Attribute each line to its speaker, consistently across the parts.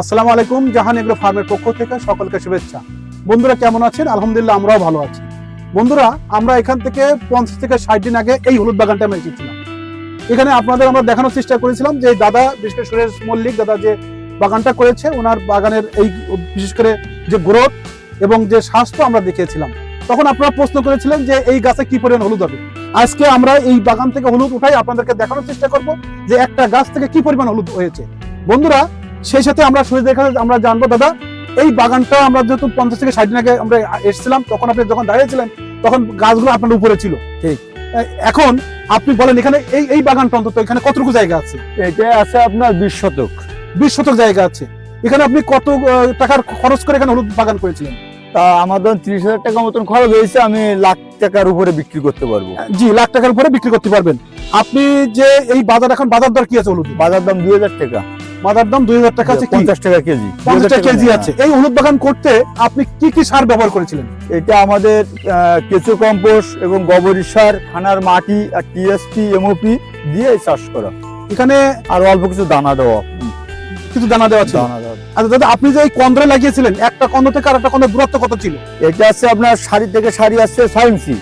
Speaker 1: আসসালামু আলাইকুম, জাহান এগ্রো ফার্মের পক্ষ থেকে সকলকে শুভেচ্ছা। বন্ধুরা, কেমন আছেন? আলহামদুলিল্লাহ, আমরাও ভালো আছি। বন্ধুরা, আমরা এখান থেকে পঞ্চাশ থেকে ষাট দিন আগে এই হলুদ বাগানটা আমরা এসেছিলাম এখানে আপনাদের আমরা দেখানোর চেষ্টা করেছিলাম যে দাদা, বিশেষ করে সুরেশ মল্লিক দাদা যে বাগানটা করেছে, ওনার বাগানের এই বিশেষ করে যে গ্রোথ এবং যে স্বাস্থ্য আমরা দেখিয়েছিলাম। তখন আপনারা প্রশ্ন করেছিলেন যে এই গাছে কি পরিমাণ হলুদ হবে? আজকে আমরা এই বাগান থেকে হলুদ উঠাই আপনাদেরকে দেখানোর চেষ্টা করব যে একটা গাছ থেকে কি পরিমাণ হলুদ হয়েছে। বন্ধুরা সেই সাথে আমরা শুনে দেখা আমরা জানব দাদা এই বাগানটা আমরা যেহেতু পঞ্চাশ থেকে ষাট দিন আগে আমরা এসেছিলাম তখন আপনি যখন দাঁড়িয়েছিলেন তখন গাছগুলো আপনার উপরে ছিল।
Speaker 2: ঠিক।
Speaker 1: এখন আপনি বলেন এখানে এই এই বাগানটা অন্তত এখানে কতটুকু জায়গা আছে?
Speaker 2: এটা আছে আপনার বিশ শতক।
Speaker 1: বিশ শতক জায়গা আছে। এখানে আপনি কত টাকার খরচ করে এখানে হলুদ বাগান করেছিলেন?
Speaker 2: তা আমাদের ত্রিশ হাজার টাকা মতন খরচ হয়েছে আমি লাখ টাকার উপরে বিক্রি করতে পারব।
Speaker 1: জি লাখ টাকার উপরে বিক্রি করতে পারবেন। আপনি যে এই বাজার এখন বাজার দর কি আছে হলুদ?
Speaker 2: বাজার দাম দুই হাজার টাকা।
Speaker 1: বাজার দাম দুই হাজার টাকা আছে
Speaker 2: পঞ্চাশ টাকা কেজি।
Speaker 1: পঞ্চাশ কেজি। আছে। এই হলুদ বাগান করতে আপনি কি কি সার ব্যবহার করেছিলেন?
Speaker 2: এটা আমাদের কেঁচো কম্পোস্ট এবং গোবর সার খানার মাটি আর টিএসপি এমওপি দিয়ে চাষ করা।
Speaker 1: এখানে
Speaker 2: আর অল্প কিছু দানা দেওয়া।
Speaker 1: কিছু জানা দেওয়া ছিল। আচ্ছা দাদা আপনি যে এই কন্দ্রে লাগিয়েছিলেন একটা কন্দ থেকে আর একটা কন্দের দূরত্ব কত ছিল?
Speaker 2: এটা আছে আপনার শাড়ি থেকে শাড়ি আসছে ছয় ইঞ্চি।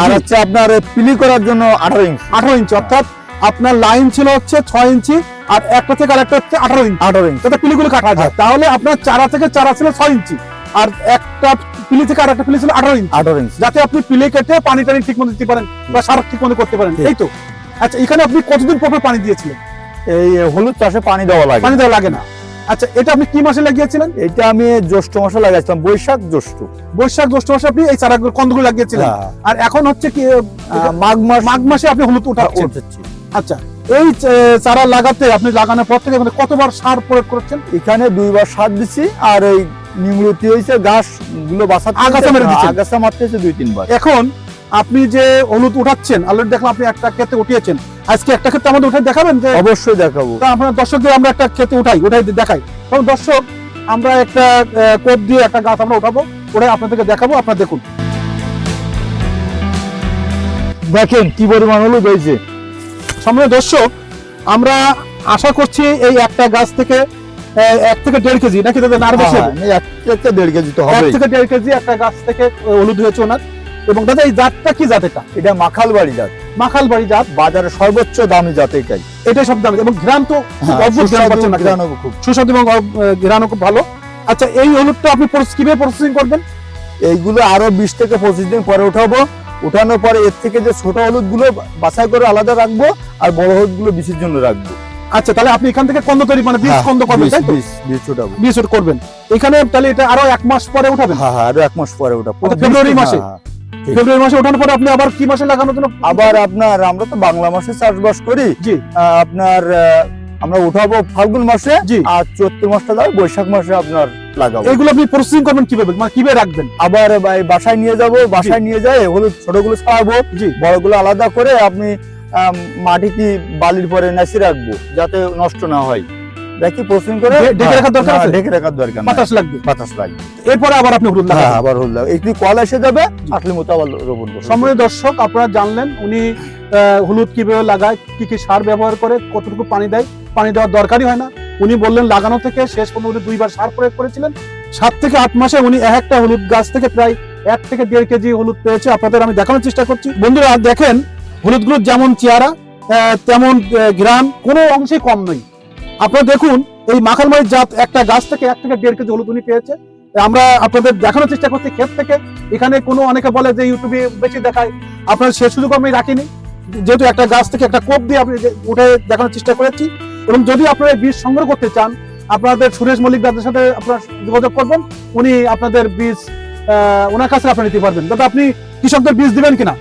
Speaker 2: আর হচ্ছে আপনার পিলি করার জন্য আঠারো ইঞ্চি।
Speaker 1: আঠারো ইঞ্চি অর্থাৎ আপনার লাইন ছিল হচ্ছে ছয় ইঞ্চি আর একটা থেকে আরেকটা হচ্ছে আঠারো ইঞ্চি
Speaker 2: আঠারো ইঞ্চি
Speaker 1: যাতে পিলিগুলো কাটা যায়। তাহলে আপনার চারা থেকে চারা ছিল ছয় ইঞ্চি আর একটা পিলি থেকে আরেকটা পিলি ছিল আঠারো ইঞ্চি
Speaker 2: আঠারো ইঞ্চি
Speaker 1: যাতে আপনি পিলে কেটে পানি টানি ঠিক মতো দিতে পারেন বা সার ঠিক মতো করতে পারেন। এই তো। আচ্ছা এখানে আপনি কতদিন পর পানি দিয়েছিলেন?
Speaker 2: এই হলুদ চাষে পানি দেওয়া লাগে।
Speaker 1: পানি দেওয়া লাগে না। আচ্ছা এটা আপনি কি মাসে লাগিয়েছিলেন?
Speaker 2: এটা আমি জ্যৈষ্ঠ মাসে লাগাইছিলাম বৈশাখ জ্যৈষ্ঠ।
Speaker 1: বৈশাখ জ্যৈষ্ঠ মাসে আপনি এই চারা কন্দগুলো লাগিয়েছিলেন।
Speaker 2: হ্যাঁ।
Speaker 1: আর এখন হচ্ছে কি
Speaker 2: মাঘ মাস
Speaker 1: মাঘ মাসে আপনি হলুদ উঠাচ্ছেন।
Speaker 2: উঠেছি
Speaker 1: আচ্ছা এই চারা লাগাতে আপনি লাগানোর পর থেকে মানে কতবার সার প্রয়োগ করেছেন?
Speaker 2: এখানে দুইবার সার দিছি আর ওই নিমরতি হয়েছে গাছগুলো বাঁচাতে
Speaker 1: আগাছা মেরে দিচ্ছেন।
Speaker 2: আগাছা মারতে হয়েছে দুই তিনবার।
Speaker 1: এখন আপনি যে হলুদ উঠাচ্ছেন অলরেডি দেখলাম আপনি একটা ক্ষেতে উঠিয়েছেন। আজকে একটা ক্ষেত্রে আমাদের উঠে দেখাবেন যে
Speaker 2: অবশ্যই দেখাবো।
Speaker 1: তা আপনার দর্শকদের আমরা একটা ক্ষেতে উঠাই উঠাই দেখাই। তখন দর্শক আমরা একটা কোপ দিয়ে একটা গাছ আমরা উঠাবো ওটাই আপনাদেরকে দেখাবো আপনারা দেখুন।
Speaker 2: দেখেন কি পরিমাণ হলুদ হয়েছে।
Speaker 1: সামনে দর্শক আমরা আশা করছি এই একটা গাছ থেকে এক থেকে দেড় কেজি নাকি তাদের আর বেশি
Speaker 2: হ্যাঁ, এক দেড় কেজি তো
Speaker 1: এক
Speaker 2: হবে
Speaker 1: থেকে দেড় কেজি একটা গাছ থেকে হলুদ হয়েছে ওনার। এবং দাদা এই জাতটা কি জাত এটা?
Speaker 2: এটা মাখাল বাড়ি জাত।
Speaker 1: মাখাল বাড়ি জাত?
Speaker 2: বাজারে সর্বোচ্চ দামি জাত এটাই।
Speaker 1: এটাই সব দাম। এবং ঘ্রাণ তো খুব
Speaker 2: হ্যাঁ, সুস্বাদু, খুব।
Speaker 1: সুস্বাদু এবং আহ, খুব ভালো। আচ্ছা এই হলুদটা আপনি কীভাবে প্রসেসিং করবেন?
Speaker 2: এইগুলো আরও বিশ থেকে পঁচিশ দিন পরে উঠাবো। উঠানোর পরে এর থেকে যে ছোট হলুদগুলো বাছাই করে আলাদা রাখব আর বড় হলুদগুলো বিষের জন্য রাখব।
Speaker 1: আচ্ছা তাহলে আপনি এখান থেকে কন্দ তৈরি মানে বীজ
Speaker 2: হ্যাঁ,
Speaker 1: কন্দ করবেন
Speaker 2: বীজ-
Speaker 1: তাই তো?
Speaker 2: বীজ- বীজ উঠাবো।
Speaker 1: বীজ করবেন। এখানে তাহলে এটা আরও এক মাস পরে উঠাবেন?
Speaker 2: হ্যাঁ হ্যাঁ আরও এক মাস পরে
Speaker 1: আচ্ছা, ফেব্রুয়ারি মাসে?
Speaker 2: হ্যাঁ,
Speaker 1: ফেব্রুয়ারি মাসে ওঠানোর পরে আপনি আবার কি মাসে লাগানোর জন্য
Speaker 2: আবার আপনার আমরা তো বাংলা মাসে চাষবাস করি।
Speaker 1: জি।
Speaker 2: আপনার আমরা উঠাবো ফাল্গুন মাসে। আর চৈত্র মাসটা দাও বৈশাখ মাসে আপনার লাগাবো।
Speaker 1: এগুলো আপনি প্রসেসিং করবেন কীভাবে? মানে কীভাবে রাখবেন?
Speaker 2: আবার বাসায় নিয়ে যাব বাসায় নিয়ে যাই হলুদ ছোটগুলো ছাড়াবো বড়গুলো আলাদা করে আপনি মাটিতে বালির পরে নাচি রাখব যাতে নষ্ট না হয়। দেখি প্রসেসিং করে
Speaker 1: ঢেকে রাখার দরকার
Speaker 2: হ্যাঁ,
Speaker 1: আছে?
Speaker 2: ঢেকে রাখার দরকার।
Speaker 1: বাতাস লাগবে?
Speaker 2: বাতাস লাগবে।
Speaker 1: এরপরে আবার আপনি হলুদ
Speaker 2: হ্যাঁ
Speaker 1: লাগাবেন
Speaker 2: আবার হলুদ লাগবে। একটু কল এসে যাবে আসলে মতো আবার রোপণ করব
Speaker 1: সম্মানিত দর্শক আপনারা জানলেন উনি হলুদ কীভাবে লাগায়, কি কি সার ব্যবহার করে, কতটুকু পানি দেয়, পানি দেওয়ার দরকারই হয় না। উনি বললেন, লাগানো থেকে শেষ পর্যন্ত উনি দুইবার সার প্রয়োগ করেছিলেন। সাত থেকে আট মাসে উনি এক একটা হলুদ গাছ থেকে প্রায় এক থেকে দেড় কেজি হলুদ পেয়েছে। আপনাদের আমি দেখানোর চেষ্টা করছি। বন্ধুরা দেখেন, হলুদগুলোর যেমন চেহারা তেমন গ্রাম কোনো অংশেই কম নয়। আপনারা দেখুন, এই মাখালমারির জাত একটা গাছ থেকে এক থেকে দেড় কেজি হলুদ উনি পেয়েছে। আমরা আপনাদের দেখানোর চেষ্টা করছি ক্ষেত থেকে। এখানে কোনো অনেকে বলে যে, ইউটিউবে বেশি দেখায়। আপনার সে সুযোগ আমি রাখিনি। যেহেতু একটা গাছ থেকে একটা কোপ দিয়ে আপনি উঠে দেখানোর চেষ্টা করেছি এবং যদি আপনারা বীজ সংগ্রহ করতে চান আপনাদের সুরেশ মল্লিক দাদার সাথে আপনারা যোগাযোগ করবেন উনি আপনাদের বীজ ওনার কাছে আপনারা নিতে পারবেন। দাদা আপনি কৃষকদের বীজ দিবেন কিনা?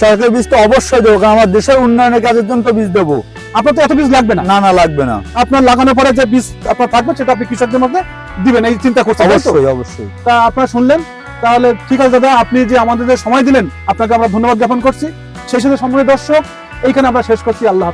Speaker 2: সরকারি বীজ তো অবশ্যই দেবো কারণ আমার দেশের উন্নয়নের কাজের জন্য তো বীজ দেবো।
Speaker 1: আপনার তো এত বীজ লাগবে না?
Speaker 2: না না লাগবে না।
Speaker 1: আপনার লাগানোর পরে যে বীজ আপনার থাকবে সেটা আপনি কৃষকদের মধ্যে দিবেন এই চিন্তা করছেন
Speaker 2: অবশ্যই অবশ্যই।
Speaker 1: তা আপনারা শুনলেন তাহলে ঠিক আছে দাদা আপনি যে আমাদের সময় দিলেন আপনাকে আমরা ধন্যবাদ জ্ঞাপন করছি। সেই সাথে সম্মানিত দর্শক এইখানে আমরা শেষ করছি আল্লাহ।